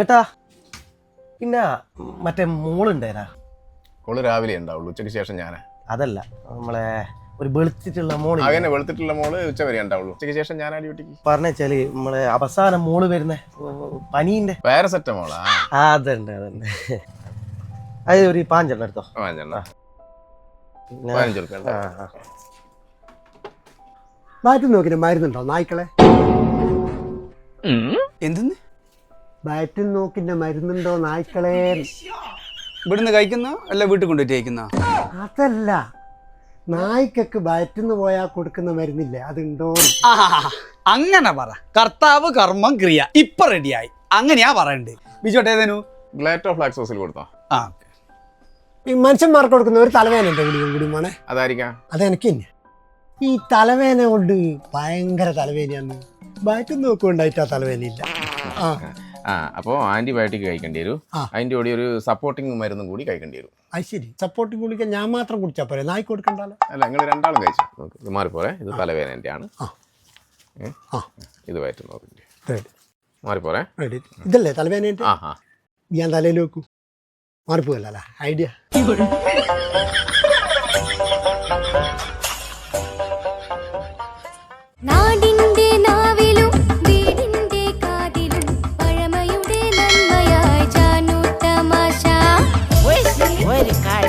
ഏട്ടാ പിന്നെ മറ്റേ മോളുണ്ടേനാ ഓൾ രാവിലെ ഉണ്ടാവുള്ളൂ ഉച്ചയ്ക്ക് ശേഷം ഞാൻ അതല്ല നമ്മളെ ഒരു വെളുത്തിട്ടുള്ള മോൾ അങ്ങനെ വെളുത്തിട്ടുള്ള മോൾ ഉച്ച വരെ ഉണ്ടാവുള്ളൂ ഉച്ചയ്ക്ക് ശേഷം ഞാൻ ആ ഡ്യൂട്ടിക്ക്. പറഞ്ഞാൽ നമ്മളെ അവസാനം മോൾ വരുന്ന പനീന്റെ. പാരസെറ്റമോളാ? ആ അതുണ്ട് അതുണ്ട് അത് ഒരു പാഞ്ചെണ്ണ എടുത്തോ? പാഞ്ചെണ്ണ. മാറ്റി നോക്കിട്ട്. മരുന്നുണ്ടോ നായ്ക്കളെ? എന്തെന്ന്? ബാറ്റ് നോക്കിന്റെ മരുന്നുണ്ടോ നായ്ക്കളെ? ഇവിടുന്ന് കഴിക്കുന്ന? അല്ല വീട്ടിൽ കൊണ്ടുപോയി കഴിക്കുന്ന? അതല്ല. നായ്ക്കൊക്കെ വയറ്റിന്ന് പോയാൽ കൊടുക്കുന്ന മരുന്നില്ലേ? അതുണ്ടോ? അങ്ങനെ പറ. കർത്താവ് കർമ്മം ക്രിയ. ഇപ്പൊ റെഡിയായി അങ്ങനെയാ പറയണ്ട്. ബിജോട്ടെ ഏതേനു ഗ്ലാറ്റോ കൊടുത്തോ? ആ ഈ മനുഷ്യന്മാർക്ക് കൊടുക്കുന്ന ഒരു തലവേന ഗുളിയും കൂടി മോനെ? അതായിരിക്കാം. അതെനിക്ക് തന്നെ. ഈ തലവേദന കൊണ്ട് ഭയങ്കര തലവേദനയാണ്. ബാറ്റ് നോക്കുകൊണ്ടായിട്ട് ആ തലവേദനയില്ല ആ. ആ അപ്പോൾ ആന്റിബയോട്ടിക് കഴിക്കേണ്ടി വരും. അതിന്റെ കൂടി ഒരു സപ്പോർട്ടിംഗ് മരുന്നും കൂടി കഴിക്കേണ്ടി വരും. അത് ശരി. സപ്പോർട്ടിങ് ഗുളിക ഞാൻ മാത്രം കുടിച്ചാൽ പോരെ? നായ്ക്ക് കൊടുക്കണ്ടല്ലോ അല്ല നിങ്ങൾ രണ്ടാളും കഴിച്ചു. നോക്ക്. ഇത് പോരെ ഇത് തലവേദനന്റെ ആണ് ആ. ആ. ഇത് വയറ്റ് നോക്കിന്റെ റെഡി. മാറിപ്പോരെ. ഇതല്ലേ തലവേദന ആ ആ. ഞാൻ തലയിൽ വെക്കൂ. മാറിപ്പോയല്ല ഐഡിയ. നാടിന്റെ നാ Americais.